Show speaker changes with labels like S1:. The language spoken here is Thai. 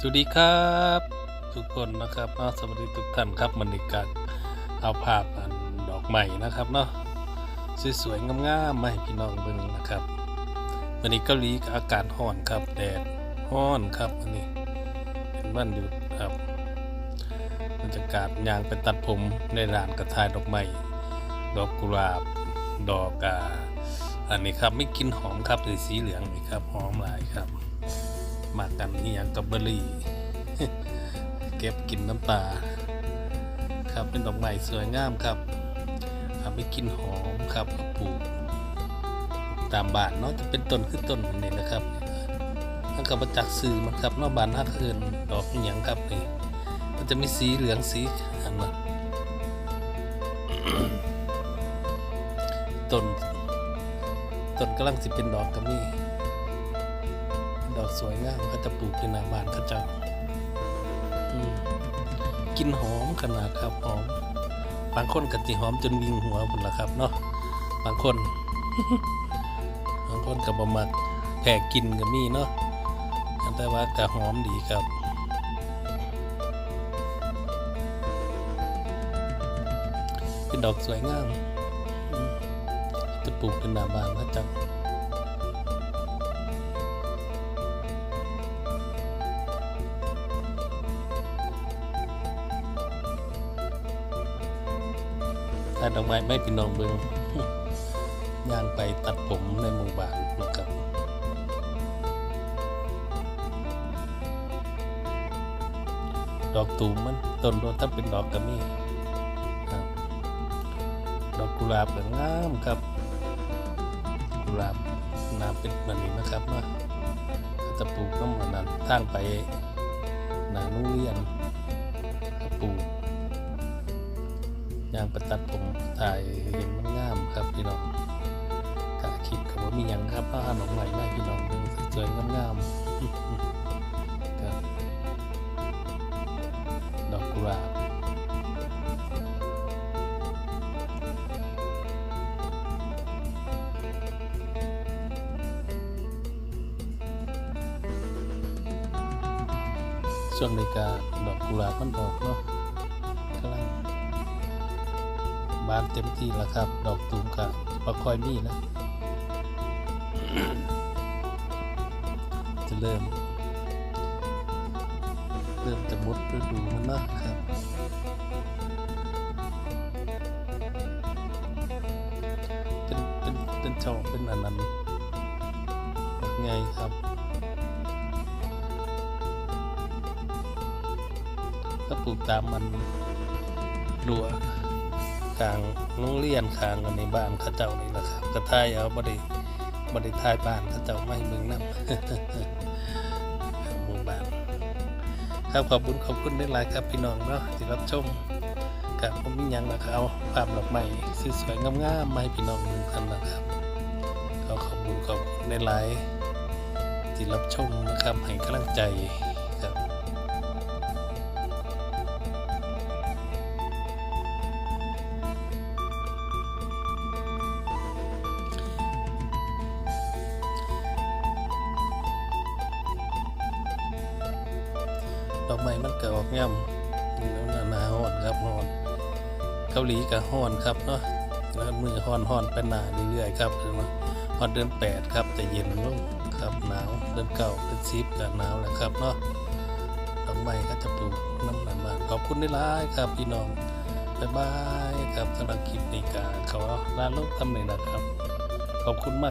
S1: สวัสดีครับ ทุกคนนะครับเนาะสวัสดีทุกท่านครับมันในการเอาภาพอันดอกใหม่นะครับเนาะสวยๆงามๆมาให้พี่น้องเบิ่งนะครับวันนี้เกาหลีอากาศร้อนครับแดดร้อนครับวันนี้เป็นวันหยุดครับบรรยากาศยางไปตัดผมในร้านกระทายดอกไม้ดอกกุหลาบดอกอ่าอันนี้ครับไม่กลินหอมครับสีเหลืองนี่ครับหอมหลายครับ มากันนี่ยังกับเบอรี่ เก็บกินน้ำตาครับเป็นดอกไม้สวยงามครับทำให้กลินหอมครับก็ปลูกตามบ้านเนาะจะเป็นต้นคือต้นนี่นะครับนั่นก็มาจากสื่อมันครับนอกบ้านฮักเอินดอกอหย่างครับนี่มันจะมีสีเหลืองสีอันนั้นต้นต้นกำลังสิเป็นดอกก็มี ดอกสวยงามเขาจะปลูกในหน้าบ้านเขาเจ้ากินหอมขนาดครับหอม บางคนกะติหอมจนวิงหัวหมดละครับเนาะบางคน บางคนกับบมักแผ่กินก็มีเนาะแต่ว่ากะหอมดีครับเป็นดอกสวยงามจะปลูกในหน้าบ้านเขาเจ้า ถ้าดอกไม้ไม่พี่น้องเบิงย่างไปตัดผมในหมู่บ้านนะครับดอกตูมมันต้นโดนถ้าเป็นดอกกระมี่ครับดอกกุหลาบก็งามครับ กุหลาบน้ำเป็นแบบนี้นะครับเนาะจะปลูกน้ำมันนั้นทางไปนาโรงเรียนปลูก ยางประตัดผมถ่ายเห็นมันงามครับพี่น้องกะคิดกับว่ามีหยังครับผ้าดอกไม้แม่พี่น้องเบิ่งสวยงามๆครับดอกกุหลาบช่วงนี้ก็ดอกกุหลาบมันออกเนาะ บานเต็มที่แล้วครับ ดอกตูมกับปลาคอยมีนะจะเริ่ม เริ่มจะมุดฤดูมันนะครับเป็นเป็นเป็นช่อเป็นอันนั้นไงครับก็ปลูกตามมันรัว กลางโรงเรียนคางอันในบ้านเขาเจ้านี่แหละครับกระทายเอาบ่ได้บ่ได้ทายบ้านเขาเจ้าไม่เมืองน้ำหมู่บ้านครับขอบคุณขอบคุณได้หลายครับพี่น้องเนาะที่รับชมกับผมมีหยังนะครับเอาภาพดอกไม้สวยๆงามๆมาให้พี่น้องดูกันนะครับก็ขอบคุณขอบคุณได้หลายที่รับชมนะครับให้กำลังใจ ดอกไม้มันก็ออกง่ำแล้วหนาฮ้อนครับฮ้อนเกาหลีก็ฮ้อนครับเนาะแล้วมือฮ้อนฮ้อนไปหนาเรื่อยๆครับถึงว่าฮอดเดือน8ครับจะเย็นลงครับหนาวเดือนเก้าเดือนสิบก็หนาวแล้วครับเนาะดอกไม้ก็จะปลูกน้ำหนาบ้าขอบคุณได้หลายครับพี่น้องบ๊ายบายครับสำหรับคลิปนี้ก็เขาลาโลกทำเลยนะครับ ขอบคุณมาก